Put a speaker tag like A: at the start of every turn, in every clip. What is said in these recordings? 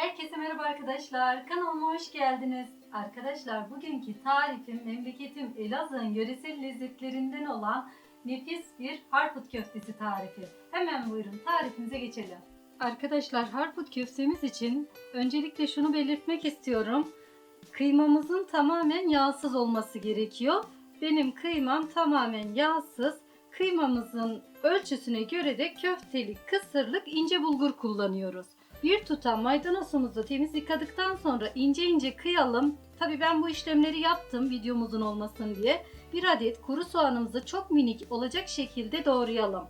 A: Herkese merhaba arkadaşlar. Kanalıma hoş geldiniz. Arkadaşlar bugünkü tarifim memleketim Elazığ'ın yöresel lezzetlerinden olan nefis bir harput köftesi tarifi. Hemen buyurun tarifimize geçelim. Arkadaşlar harput köftemiz için öncelikle şunu belirtmek istiyorum. Kıymamızın tamamen yağsız olması gerekiyor. Benim kıymam tamamen yağsız. Kıymamızın ölçüsüne göre de köftelik, kısırlık, ince bulgur kullanıyoruz. Bir tutam maydanozumuzu temiz yıkadıktan sonra ince ince kıyalım. Tabi ben bu işlemleri yaptım videomuzun olmasın diye. Bir adet kuru soğanımızı çok minik olacak şekilde doğrayalım.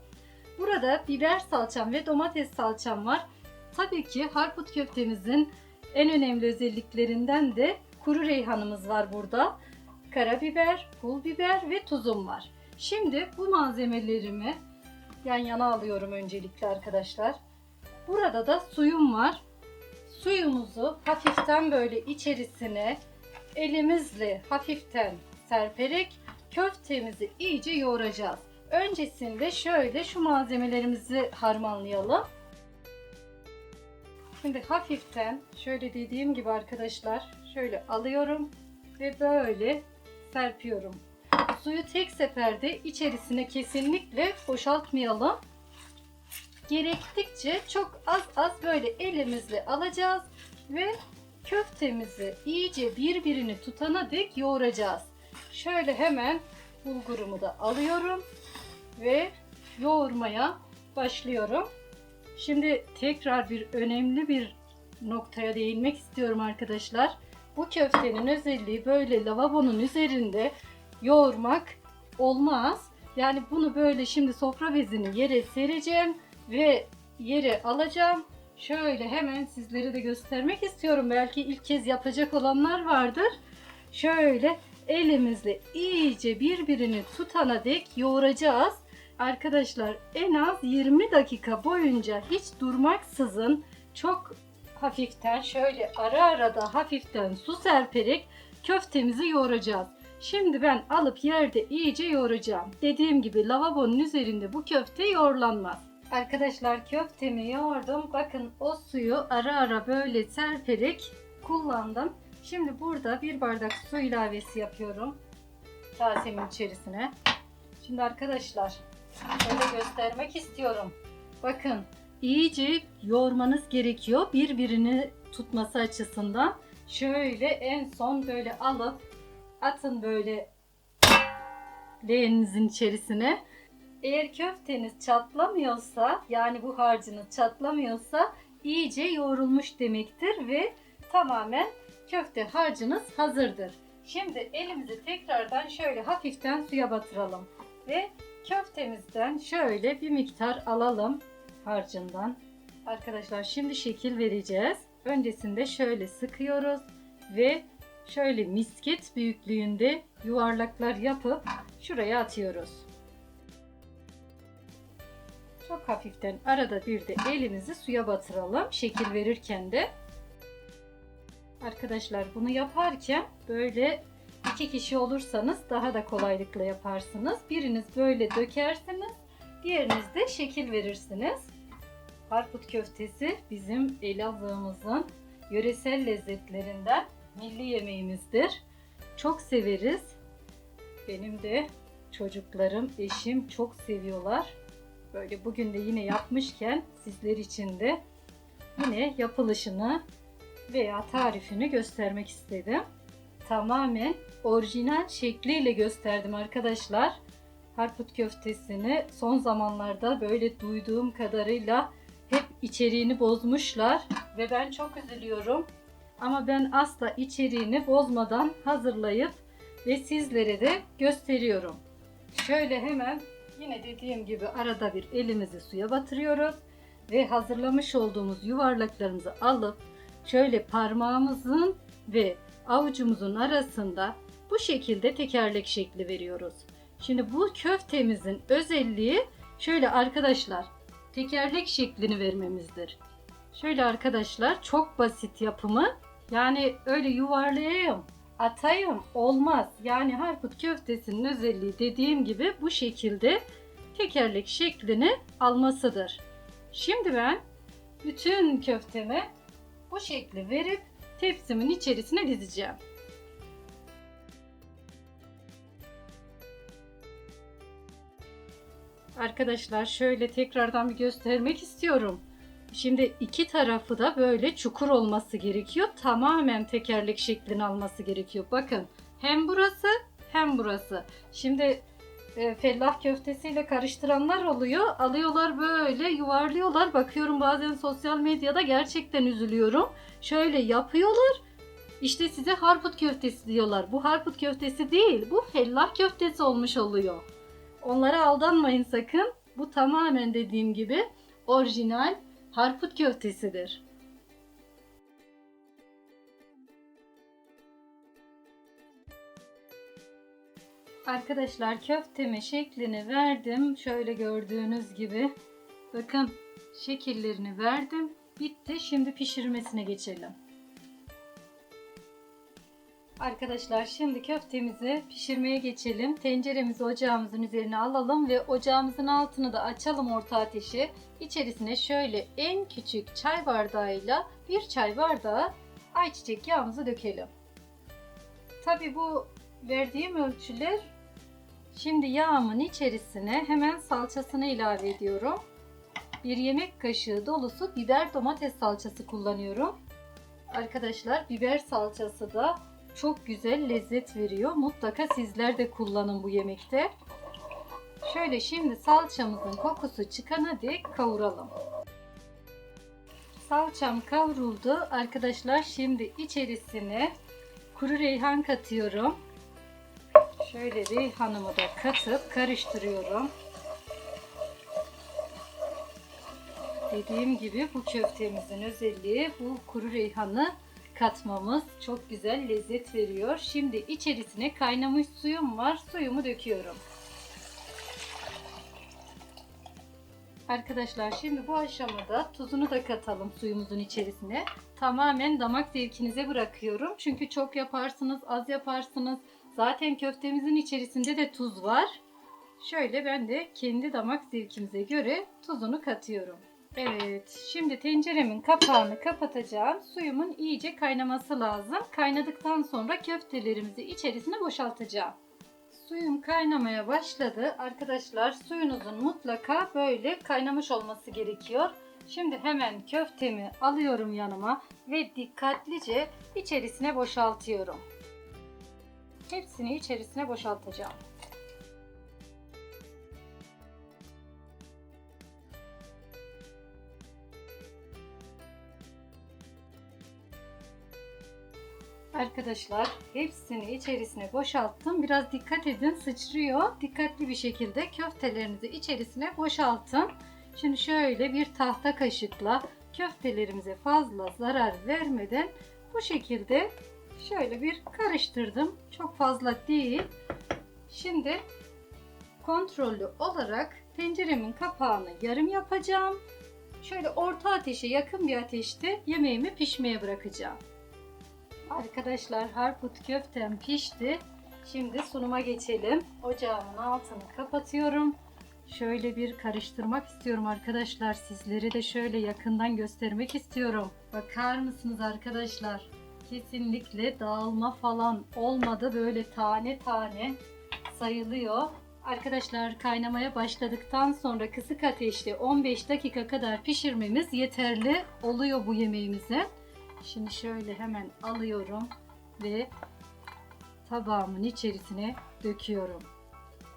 A: Burada biber salçam ve domates salçam var. Tabii ki harput köftemizin en önemli özelliklerinden de kuru reyhanımız var burada. Karabiber, pul biber ve tuzum var. Şimdi bu malzemelerimi yan yana alıyorum öncelikle arkadaşlar. Burada da suyum var. Suyumuzu hafiften böyle içerisine elimizle hafiften serperek köftemizi iyice yoğuracağız. Öncesinde şöyle şu malzemelerimizi harmanlayalım. Şimdi hafiften şöyle dediğim gibi arkadaşlar şöyle alıyorum ve böyle serpiyorum. Suyu tek seferde içerisine kesinlikle boşaltmayalım gerektikçe çok az az böyle elimizle alacağız ve köftemizi iyice birbirini tutana dek yoğuracağız. Şöyle hemen bulgurumu da alıyorum ve yoğurmaya başlıyorum. Şimdi tekrar bir önemli bir noktaya değinmek istiyorum arkadaşlar. Bu köftenin özelliği böyle lavabonun üzerinde yoğurmak olmaz. Yani bunu böyle şimdi sofra bezini yere sereceğim ve yere alacağım. Şöyle hemen sizlere de göstermek istiyorum. Belki ilk kez yapacak olanlar vardır. Şöyle elimizle iyice birbirini tutana dek yoğuracağız. Arkadaşlar en az 20 dakika boyunca hiç durmaksızın çok hafiften şöyle ara ara da hafiften su serperek köftemizi yoğuracağız. Şimdi ben alıp yerde iyice yoğuracağım. Dediğim gibi lavabonun üzerinde bu köfte yoğurlanmaz. Arkadaşlar köftemi yoğurdum. Bakın o suyu ara ara böyle serperek kullandım. Şimdi burada bir bardak su ilavesi yapıyorum. Kasemin içerisine. Şimdi arkadaşlar şöyle göstermek istiyorum. Bakın iyice yoğurmanız gerekiyor. Birbirini tutması açısından. Şöyle en son böyle alıp atın böyle leğeninizin içerisine. Eğer köfteniz çatlamıyorsa yani bu harcınız çatlamıyorsa iyice yoğrulmuş demektir ve tamamen köfte harcınız hazırdır. Şimdi elimizi tekrardan şöyle hafiften suya batıralım ve köftemizden şöyle bir miktar alalım harcından. Arkadaşlar şimdi şekil vereceğiz. Öncesinde şöyle sıkıyoruz ve şöyle misket büyüklüğünde yuvarlaklar yapıp şuraya atıyoruz. Çok hafiften arada bir de elimizi suya batıralım şekil verirken de. Arkadaşlar bunu yaparken böyle iki kişi olursanız daha da kolaylıkla yaparsınız. Biriniz böyle dökersiniz, diğeriniz de şekil verirsiniz. Harput köftesi bizim Elazığ'ımızın yöresel lezzetlerinden milli yemeğimizdir. Çok severiz. Benim de çocuklarım, eşim çok seviyorlar. Böyle bugün de yine yapmışken sizler için de yine yapılışını veya tarifini göstermek istedim. Tamamen orijinal şekliyle gösterdim arkadaşlar. Harput köftesini son zamanlarda böyle duyduğum kadarıyla hep içeriğini bozmuşlar ve ben çok üzülüyorum. Ama ben asla içeriğini bozmadan hazırlayıp ve sizlere de gösteriyorum. Şöyle hemen yine dediğim gibi arada bir elimizi suya batırıyoruz ve hazırlamış olduğumuz yuvarlaklarımızı alıp şöyle parmağımızın ve avucumuzun arasında bu şekilde tekerlek şekli veriyoruz. Şimdi bu köftemizin özelliği şöyle arkadaşlar tekerlek şeklini vermemizdir. Şöyle arkadaşlar çok basit yapımı. Yani öyle yuvarlayayım, atayım olmaz. Yani harput köftesinin özelliği dediğim gibi bu şekilde tekerlek şeklini almasıdır. Şimdi ben bütün köftemi bu şekli verip tepsimin içerisine dizeceğim. Arkadaşlar şöyle tekrardan bir göstermek istiyorum. Şimdi iki tarafı da böyle çukur olması gerekiyor. Tamamen tekerlek şeklini alması gerekiyor. Bakın hem burası hem burası. Şimdi e, fellah köftesiyle karıştıranlar oluyor. Alıyorlar böyle yuvarlıyorlar. Bakıyorum bazen sosyal medyada gerçekten üzülüyorum. Şöyle yapıyorlar. İşte size harput köftesi diyorlar. Bu harput köftesi değil. Bu fellah köftesi olmuş oluyor. Onlara aldanmayın sakın. Bu tamamen dediğim gibi orijinal harput köftesidir. Arkadaşlar köfteme şeklini verdim. Şöyle gördüğünüz gibi. Bakın şekillerini verdim. Bitti. Şimdi pişirmesine geçelim. Arkadaşlar şimdi köftemizi pişirmeye geçelim. Tenceremizi ocağımızın üzerine alalım ve ocağımızın altını da açalım orta ateşi. İçerisine şöyle en küçük çay bardağıyla bir çay bardağı ayçiçek yağımızı dökelim. Tabi bu verdiğim ölçüler şimdi yağımın içerisine hemen salçasını ilave ediyorum. Bir yemek kaşığı dolusu biber domates salçası kullanıyorum. Arkadaşlar biber salçası da çok güzel lezzet veriyor. Mutlaka sizler de kullanın bu yemekte. Şöyle şimdi salçamızın kokusu çıkana dek kavuralım. Salçam kavruldu. Arkadaşlar şimdi içerisine kuru reyhan katıyorum. Şöyle reyhanımı da katıp karıştırıyorum. Dediğim gibi bu köftemizin özelliği bu kuru reyhanı katmamız çok güzel lezzet veriyor. Şimdi içerisine kaynamış suyum var. Suyumu döküyorum. Arkadaşlar şimdi bu aşamada tuzunu da katalım suyumuzun içerisine. Tamamen damak zevkinize bırakıyorum. Çünkü çok yaparsınız, az yaparsınız. Zaten köftemizin içerisinde de tuz var. Şöyle ben de kendi damak zevkimize göre tuzunu katıyorum. Evet, şimdi tenceremin kapağını kapatacağım. Suyumun iyice kaynaması lazım. Kaynadıktan sonra köftelerimizi içerisine boşaltacağım. Suyum kaynamaya başladı. Arkadaşlar suyunuzun mutlaka böyle kaynamış olması gerekiyor. Şimdi hemen köftemi alıyorum yanıma ve dikkatlice içerisine boşaltıyorum. Hepsini içerisine boşaltacağım. Arkadaşlar hepsini içerisine boşalttım. Biraz dikkat edin sıçrıyor. Dikkatli bir şekilde köftelerinizi içerisine boşaltın. Şimdi şöyle bir tahta kaşıkla köftelerimize fazla zarar vermeden bu şekilde şöyle bir karıştırdım. Çok fazla değil. Şimdi kontrollü olarak tenceremin kapağını yarım yapacağım. Şöyle orta ateşe yakın bir ateşte yemeğimi pişmeye bırakacağım. Arkadaşlar harput köftem pişti. Şimdi sunuma geçelim. Ocağımın altını kapatıyorum. Şöyle bir karıştırmak istiyorum arkadaşlar. Sizleri de şöyle yakından göstermek istiyorum. Bakar mısınız arkadaşlar? Kesinlikle dağılma falan olmadı. Böyle tane tane sayılıyor. Arkadaşlar kaynamaya başladıktan sonra kısık ateşte 15 dakika kadar pişirmemiz yeterli oluyor bu yemeğimize. Şimdi şöyle hemen alıyorum ve tabağımın içerisine döküyorum.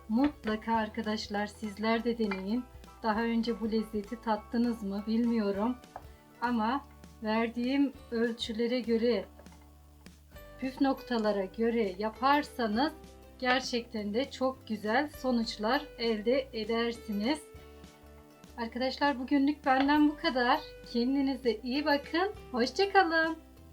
A: Mutlaka arkadaşlar sizler de deneyin. Daha önce bu lezzeti tattınız mı bilmiyorum. Ama verdiğim ölçülere göre püf noktalara göre yaparsanız gerçekten de çok güzel sonuçlar elde edersiniz. Arkadaşlar bugünlük benden bu kadar. Kendinize iyi bakın. Hoşçakalın.